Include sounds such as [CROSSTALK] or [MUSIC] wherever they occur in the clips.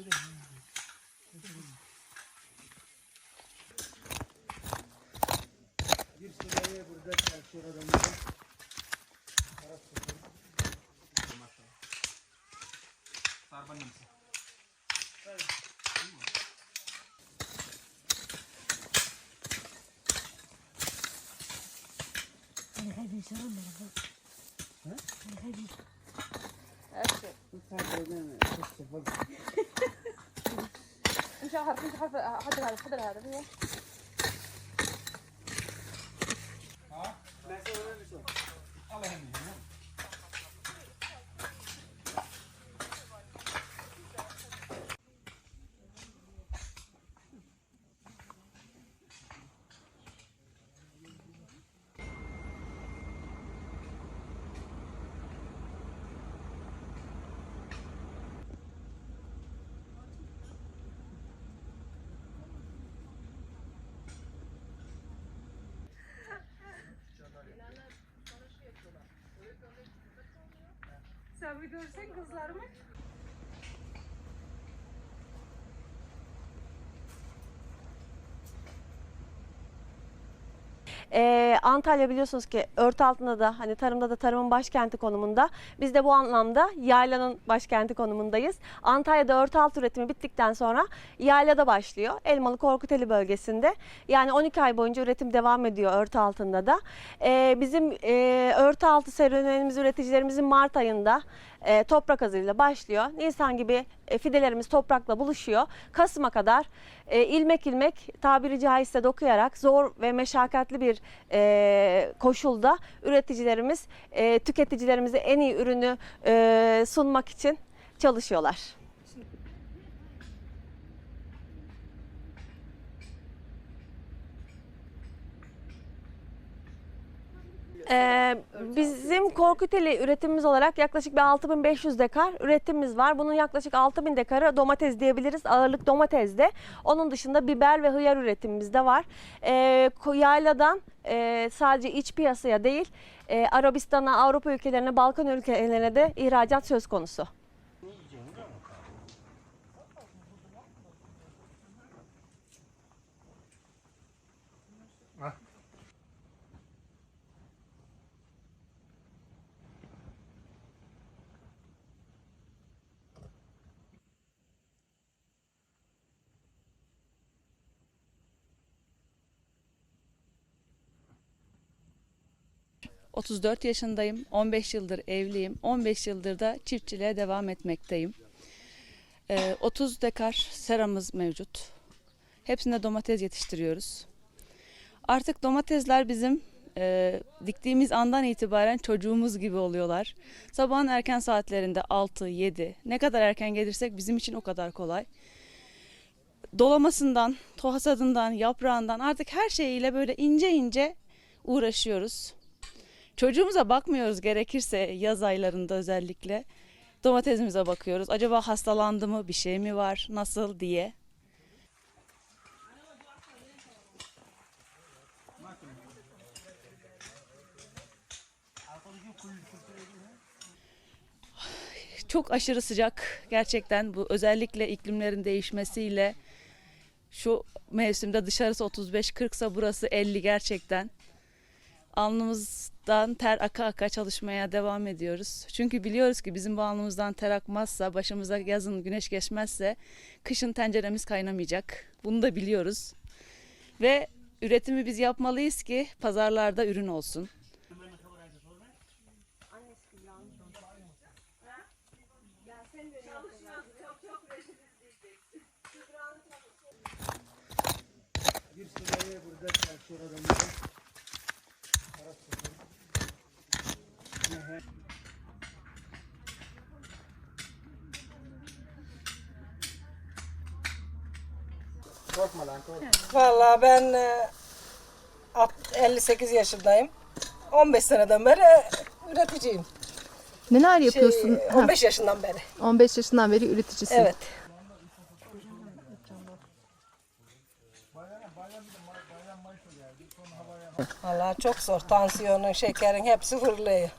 Bir sıraya burada çalışıyor adamlar. Sarban yemsi. Hadi hadi sarın bana bak. Hadi hadi. Hadi. Hadi. Hadi. Hadi. Hadi. Hadi. مش عارف حضر هذا حضر هذا هو Sen bir görsen kızlarımı. Ee, Antalya biliyorsunuz ki örtü altında da hani tarımda da tarımın başkenti konumunda. Biz de bu anlamda yaylanın başkenti konumundayız. Antalya'da örtü altı üretimi bittikten sonra yaylada başlıyor. Elmalı Korkuteli bölgesinde. Yani 12 ay boyunca üretim devam ediyor örtü altında da. Ee, bizim e, örtü altı serüvenimiz üreticilerimizin Mart ayında e, toprak hazırlığıyla başlıyor. Nisan gibi e, fidelerimiz toprakla buluşuyor. Kasım'a kadar e, ilmek ilmek tabiri caizse dokuyarak zor ve meşakkatli bir e, koşulda üreticilerimiz e, tüketicilerimize en iyi ürünü e, sunmak için çalışıyorlar. Ee, bizim Korkuteli üretimimiz olarak yaklaşık bir 6500 dekar üretimimiz var. Bunun yaklaşık 6000 dekarı domates diyebiliriz. Ağırlık domatesde. Onun dışında biber ve hıyar üretimimiz de var. Ee, yayladan e, sadece iç piyasaya değil e, Arabistan'a, Avrupa ülkelerine, Balkan ülkelerine de ihracat söz konusu. 34 yaşındayım. 15 yıldır evliyim. 15 yıldır da çiftçiliğe devam etmekteyim. Ee, 30 dekar seramız mevcut. Hepsinde domates yetiştiriyoruz. Artık domatesler bizim e, diktiğimiz andan itibaren çocuğumuz gibi oluyorlar. Sabahın erken saatlerinde 6, 7 ne kadar erken gelirsek bizim için o kadar kolay. Dolamasından, tohasadından, yaprağından artık her şeyiyle böyle ince ince uğraşıyoruz. Çocuğumuza bakmıyoruz gerekirse yaz aylarında özellikle. Domatesimize bakıyoruz. Acaba hastalandı mı, bir şey mi var, nasıl diye. Çok aşırı sıcak gerçekten bu özellikle iklimlerin değişmesiyle şu mevsimde dışarısı 35-40 sa burası 50 gerçekten alnımızdan ter aka aka çalışmaya devam ediyoruz. Çünkü biliyoruz ki bizim bu alnımızdan ter akmazsa, başımıza yazın güneş geçmezse kışın tenceremiz kaynamayacak. Bunu da biliyoruz. Ve üretimi biz yapmalıyız ki pazarlarda ürün olsun. Bir burada çalışıyor adamlar. Lan korkma. Vallahi ben e, alt- 58 yaşındayım. 15 seneden beri üreticiyim. Neler Şey, yapıyorsun? Ha, 15 yaşından beri. 15 yaşından beri üreticisin. Evet. Vallahi çok zor. Tansiyonun, şekerin hepsi fırlıyor.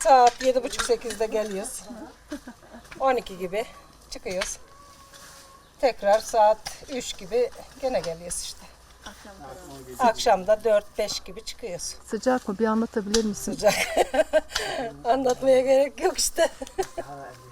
Saat 7.30-8'de geliyoruz. 12 gibi çıkıyoruz. Tekrar saat 3 gibi gene geliyoruz işte. Akşamda 4-5 gibi çıkıyoruz. Sıcak mı? Bir anlatabilir misin? Sıcak. [LAUGHS] Anlatmaya gerek yok işte. Hadi.